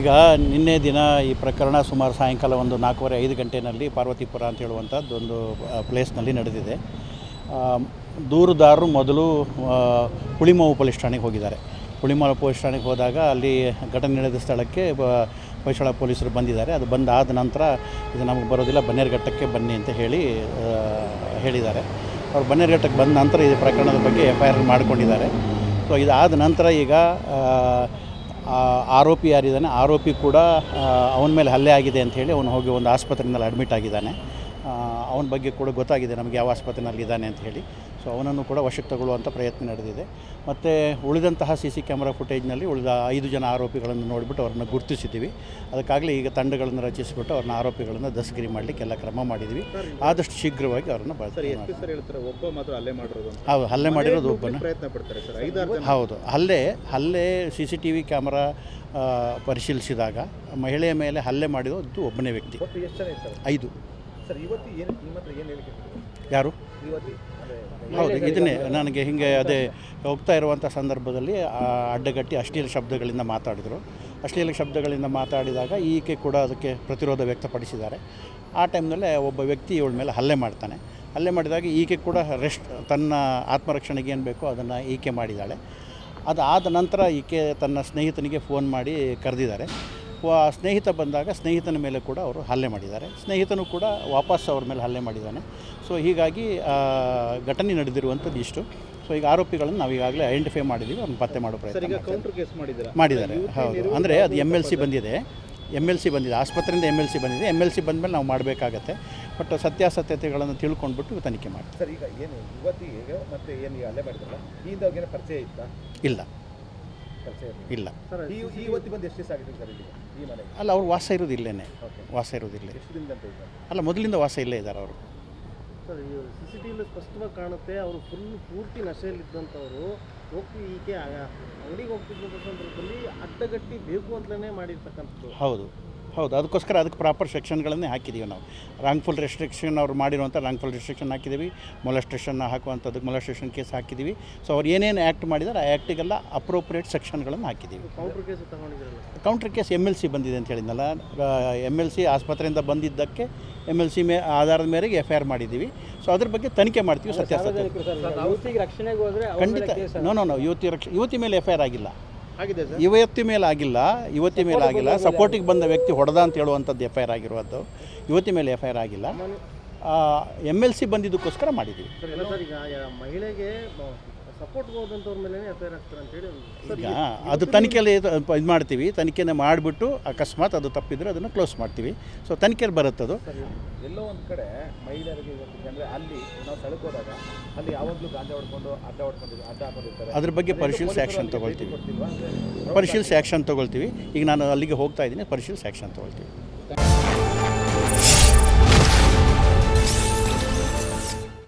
ಈಗ ನಿನ್ನೆ ದಿನ ಈ ಪ್ರಕರಣ ಸುಮಾರು ಸಾಯಂಕಾಲ ಒಂದು ನಾಲ್ಕೂವರೆ ಐದು ಗಂಟೆನಲ್ಲಿ ಪಾರ್ವತಿಪುರ ಅಂತ ಹೇಳುವಂಥದ್ದು ಒಂದು ಪ್ಲೇಸ್ನಲ್ಲಿ ನಡೆದಿದೆ. ದೂರುದಾರರು ಮೊದಲು ಹುಳಿಮಾವು ಪೊಲೀಸ್ ಠಾಣೆಗೆ ಹೋಗಿದ್ದಾರೆ. ಹುಳಿಮಾವು ಪೊಲೀಸ್ ಠಾಣೆಗೆ ಹೋದಾಗ ಅಲ್ಲಿ ಘಟನೆ ನಡೆದ ಸ್ಥಳಕ್ಕೆ ಹೊಯ್ಸಳ ಪೊಲೀಸರು ಬಂದಿದ್ದಾರೆ. ಅದು ಬಂದಾದ ನಂತರ ಇದು ನಮಗೆ ಬರೋದಿಲ್ಲ ಬನ್ನೇರುಘಟ್ಟಕ್ಕೆ ಬನ್ನಿ ಅಂತ ಹೇಳಿ ಹೇಳಿದ್ದಾರೆ. ಅವ್ರು ಬನ್ನೇರುಘಟ್ಟಕ್ಕೆ ಬಂದ ನಂತರ ಈ ಪ್ರಕರಣದ ಬಗ್ಗೆ ಎಫ್ ಐ ಆರ್ ಮಾಡಿಕೊಂಡಿದ್ದಾರೆ. ಸೊ ಇದಾದ ನಂತರ ಈಗ ಆರೋಪಿ ಯಾರಿದ್ದಾನೆ, ಆರೋಪಿ ಕೂಡ ಅವನ ಮೇಲೆ ಹಲ್ಲೆ ಆಗಿದೆ ಅಂತ ಹೇಳಿ ಅವನು ಹೋಗಿ ಒಂದು ಆಸ್ಪತ್ರೆಯಲ್ಲಿ ಅಡ್ಮಿಟ್ ಆಗಿದ್ದಾನೆ. ಅವನ ಬಗ್ಗೆ ಕೂಡ ಗೊತ್ತಾಗಿದೆ ನಮಗೆ ಯಾವ ಆಸ್ಪತ್ರೆಯಲ್ಲಿ ಇದ್ದಾನೆ ಅಂತ ಹೇಳಿ. ಸೊ ಅವನನ್ನು ಕೂಡ ವಶಕ್ಕೆ ತಗೊಳ್ಳುವಂಥ ಪ್ರಯತ್ನ ನಡೆದಿದೆ. ಮತ್ತು ಉಳಿದಂತಹ ಸಿ ಸಿ ಕ್ಯಾಮ್ರಾ ಫುಟೇಜ್ನಲ್ಲಿ ಉಳಿದ ಐದು ಜನ ಆರೋಪಿಗಳನ್ನು ನೋಡಿಬಿಟ್ಟು ಅವರನ್ನು ಗುರುತಿಸಿದ್ದೀವಿ. ಅದಕ್ಕಾಗಲೇ ಈಗ ತಂಡಗಳನ್ನು ರಚಿಸಿಬಿಟ್ಟು ಅವ್ರನ್ನ ಆರೋಪಿಗಳನ್ನು ದಸ್ಗಿರಿ ಮಾಡಲಿಕ್ಕೆ ಎಲ್ಲ ಕ್ರಮ ಮಾಡಿದ್ವಿ ಆದಷ್ಟು ಶೀಘ್ರವಾಗಿ ಅವರನ್ನು ಬಳಸ್ತಾರೆ ಹೌದು ಹಲ್ಲೆ ಮಾಡಿರೋದು ಒಬ್ಬನ. ಹೌದು ಹಲ್ಲೆ ಹಲ್ಲೆ C C T V camera ಪರಿಶೀಲಿಸಿದಾಗ ಮಹಿಳೆಯ ಮೇಲೆ ಹಲ್ಲೆ ಮಾಡಿರೋದು ಒಬ್ಬನೇ ವ್ಯಕ್ತಿ. ಐದು. ಯಾರು? ಹೌದು ಇದನ್ನೇ ನನಗೆ ಹಿಂಗೆ ಅದೇ ಹೋಗ್ತಾ ಇರುವಂಥ ಸಂದರ್ಭದಲ್ಲಿ ಆ, ಅಡ್ಡಗಟ್ಟಿ ಅಶ್ಲೀಲ ಶಬ್ದಗಳಿಂದ ಮಾತಾಡಿದರು. ಅಶ್ಲೀಲ ಶಬ್ದಗಳಿಂದ ಮಾತಾಡಿದಾಗ ಈಕೆ ಕೂಡ ಅದಕ್ಕೆ ಪ್ರತಿರೋಧ ವ್ಯಕ್ತಪಡಿಸಿದ್ದಾರೆ. ಆ ಟೈಮ್ನಲ್ಲೇ ಒಬ್ಬ ವ್ಯಕ್ತಿ ಇವಳ ಮೇಲೆ ಹಲ್ಲೆ ಮಾಡ್ತಾನೆ. ಹಲ್ಲೆ ಮಾಡಿದಾಗ ಈಕೆ ಕೂಡ ರೆಸ್ಟ್ ತನ್ನ ಆತ್ಮರಕ್ಷಣೆಗೆ ಏನು ಬೇಕೋ ಅದನ್ನು ಈಕೆ ಮಾಡಿದ್ದಾಳೆ. ಅದಾದ ನಂತರ ಈಕೆ ತನ್ನ ಸ್ನೇಹಿತನಿಗೆ ಫೋನ್ ಮಾಡಿ ಕರೆದಿದ್ದಾರೆ. ವ ಸ್ನೇಹಿತ ಬಂದಾಗ ಸ್ನೇಹಿತನ ಮೇಲೆ ಕೂಡ ಅವರು ಹಲ್ಲೆ ಮಾಡಿದ್ದಾರೆ. ಸ್ನೇಹಿತನು ಕೂಡ ವಾಪಸ್ ಅವ್ರ ಮೇಲೆ ಹಲ್ಲೆ ಮಾಡಿದ್ದಾನೆ. ಸೊ ಹೀಗಾಗಿ ಆ, ಘಟನೆ ನಡೆದಿರುವಂಥದ್ದು ಇಷ್ಟು. ಸೊ ಈಗ ಆರೋಪಿಗಳನ್ನು ನಾವು ಈಗಾಗಲೇ ಐಡೆಂಟಿಫೈ ಮಾಡಿದ್ದೀವಿ. ಅವ್ರನ್ನ ಪತ್ತೆ ಮಾಡೋ ಪ್ರಯತ್ನ ಮಾಡಿದ್ದೀರಾ? ಹೌದು. ಅಂದರೆ ಅದು ಎಂ ಎಲ್ ಸಿ ಬಂದಿದೆ. ಎಂ ಎಲ್ ಸಿ ಬಂದಿದೆ. ಆಸ್ಪತ್ರೆಯಿಂದ ಎಂ ಎಲ್ ಸಿ ಬಂದಿದೆ. ಎಂ ಎಲ್ ಸಿ ಬಂದಮೇಲೆ ನಾವು ಮಾಡಬೇಕಾಗತ್ತೆ. ಬಟ್ ಸತ್ಯಾಸತ್ಯತೆಗಳನ್ನು ತಿಳ್ಕೊಂಡ್ಬಿಟ್ಟು ತನಿಖೆ ಮಾಡಿ ಸರ್ ಈಗ ಏನು ಯುವತಿಗೆ ಮತ್ತೆ ಏನು ಅಲ್ಲೇ ಮಾಡಿದ್ರಲ್ಲ ಪರಿಚಯ ಇಲ್ಲ. ಇಲ್ಲ. ಇಲ್ಲಿ ಅಲ್ಲ ಅವ್ರು ವಾಸ ಇರೋದು ಇಲ್ಲೇನೆ ವಾಸ ಇರೋದಿಲ್ಲ. ಎಷ್ಟು ಅಲ್ಲ ಮೊದಲಿಂದ ವಾಸ ಇಲ್ಲೇ ಇದ್ದಾರೆ ಅವರು. ಸರ್ ಸಿ ಸಿ ಟಿ ವಿಲಿ ಸ್ಪಷ್ಟವಾಗಿ ಕಾಣುತ್ತೆ ಅವರು ಫುಲ್ ಪೂರ್ತಿ ನಶೆಯಲ್ಲಿದ್ದಂಥವ್ರು ಹೋಗಿ ಈಕೆ ಅಂಗಡಿಗೆ ಹೋಗ್ತಿದ್ದಂಥ ಸಂದರ್ಭದಲ್ಲಿ ಅಡ್ಡಗಟ್ಟಿ ಬೇಕು ಅಂತಲೇ ಮಾಡಿರ್ತಕ್ಕಂಥದ್ದು. ಹೌದು. ಹೌದು ಅದಕ್ಕೋಸ್ಕರ ಅದಕ್ಕೆ ಪ್ರಾಪರ್ ಸೆಕ್ಷನ್ಗಳನ್ನೇ ಹಾಕಿದ್ದೀವಿ ನಾವು. ರಾಂಗ್ಫುಲ್ ರೆಸ್ಟ್ರಿಕ್ಷನ್ ಅವ್ರು ಮಾಡಿರುವಂಥ ರಾಂಗ್ಫುಲ್ ರೆಸ್ಟ್ರಿಕ್ಷನ್ ಹಾಕಿದ್ದೀವಿ ಮೊಲೆಸ್ಟೇಷನ್ ಹಾಕುವಂಥದ್ದು ಮೊಲೆಸ್ಟೇಷನ್ ಕೇಸ್ ಹಾಕಿದ್ದೀವಿ ಸೊ ಅವ್ರು ಏನೇನು ಆ್ಯಕ್ಟ್ ಮಾಡಿದ್ದಾರೆ ಆ ಆ್ಯಕ್ಟಿಗೆಲ್ಲ ಅಪ್ರೋಪ್ರಿಯೇಟ್ ಸೆಕ್ಷನ್ಗಳನ್ನು ಹಾಕಿದ್ದೀವಿ counter case ತಗೊಂಡಿದ್ರಲ್ಲ? Counter case M L C ಬಂದಿದೆ ಅಂತ ಹೇಳಿದ್ನಲ್ಲ. ಎಂ ಎಲ್ ಸಿ ಆಸ್ಪತ್ರೆಯಿಂದ ಬಂದಿದ್ದಕ್ಕೆ ಎಂ ಎಲ್ ಸಿ ಮೇ ಆಧಾರದ ಮೇರೆಗೆ ಎಫ್ ಐ ಆರ್ ಮಾಡಿದ್ದೀವಿ ಸೊ ಅದ್ರ ಬಗ್ಗೆ ತನಿಖೆ ಮಾಡ್ತೀವಿ ಸತ್ಯಾಸತ್ಯ. ಖಂಡಿತ. ನೋ ನೋ ನೋ ಯುವತಿ ರಕ್ಷ ಯುವತಿ ಮೇಲೆ ಎಫ್ ಐ ಆರ್ ಆಗಿಲ್ಲ. ಯುವತಿ ಮೇಲೆ ಆಗಿಲ್ಲ ಇವತ್ತಿ ಮೇಲೆ ಆಗಿಲ್ಲ. ಸಪೋರ್ಟಿಗೆ ಬಂದ ವ್ಯಕ್ತಿ ಹೊಡೆದ ಅಂತ ಹೇಳುವಂಥದ್ದು ಎಫ್ ಐ ಆರ್ ಆಗಿರುವಂಥದ್ದು ಇವತ್ತಿ ಮೇಲೆ ಎಫ್ ಐ ಆರ್ ಆಗಿಲ್ಲ. ಎಂ ಎಲ್ ಸಿ ಬಂದಿದ್ದಕ್ಕೋಸ್ಕರ ಮಾಡಿದ್ದೀವಿ. ಮಹಿಳೆಗೆ ಹೋದಂಥವ್ರ ಮೇಲೆ ಆಗ್ತಾರೆ ಅಂತೇಳಿ ಈಗ ಅದು ತನಿಖೆಯಲ್ಲಿ ಇದು ಮಾಡ್ತೀವಿ. ತನಿಖೆನ ಮಾಡಿಬಿಟ್ಟು ಅಕಸ್ಮಾತ್ ಅದು ತಪ್ಪಿದ್ರೆ ಅದನ್ನು ಕ್ಲೋಸ್ ಮಾಡ್ತೀವಿ. ಸೊ ತನಿಖೆಯಲ್ಲಿ ಬರುತ್ತದು ಎಲ್ಲೋ ಒಂದು ಕಡೆ ಮಹಿಳೆಯರಿಗೆ ಇವತ್ತು ಅಂದರೆ ಅಲ್ಲಿ ನಾವು ಸ್ಥಳಕ್ಕೆ ಹೋದಾಗ ಅಲ್ಲಿ ಯಾವಾಗಲೂ ಗಾಂಜಾ ಹೊಡ್ಕೊಂಡು ಅಡ್ಡ ಹೊಡ್ಕೊಂಡಿದ್ದು ಅಡ್ಡ ಹಾಕೊಂಡಿರ್ತಾರೆ. ಅದ್ರ ಬಗ್ಗೆ ಪರಿಶೀಲಿಸಿ ಆ್ಯಕ್ಷನ್ ತೊಗೊಳ್ತೀವಿ. ಗೊತ್ತಿಲ್ವಾ ಪರಿಶೀಲಿಸಿ ಆ್ಯಕ್ಷನ್ ತೊಗೊಳ್ತೀವಿ. ಈಗ ನಾನು ಅಲ್ಲಿಗೆ ಹೋಗ್ತಾ ಇದ್ದೀನಿ. ಪರಿಶೀಲಿಸಿ ಆ್ಯಕ್ಷನ್ ತೊಗೊಳ್ತೀವಿ.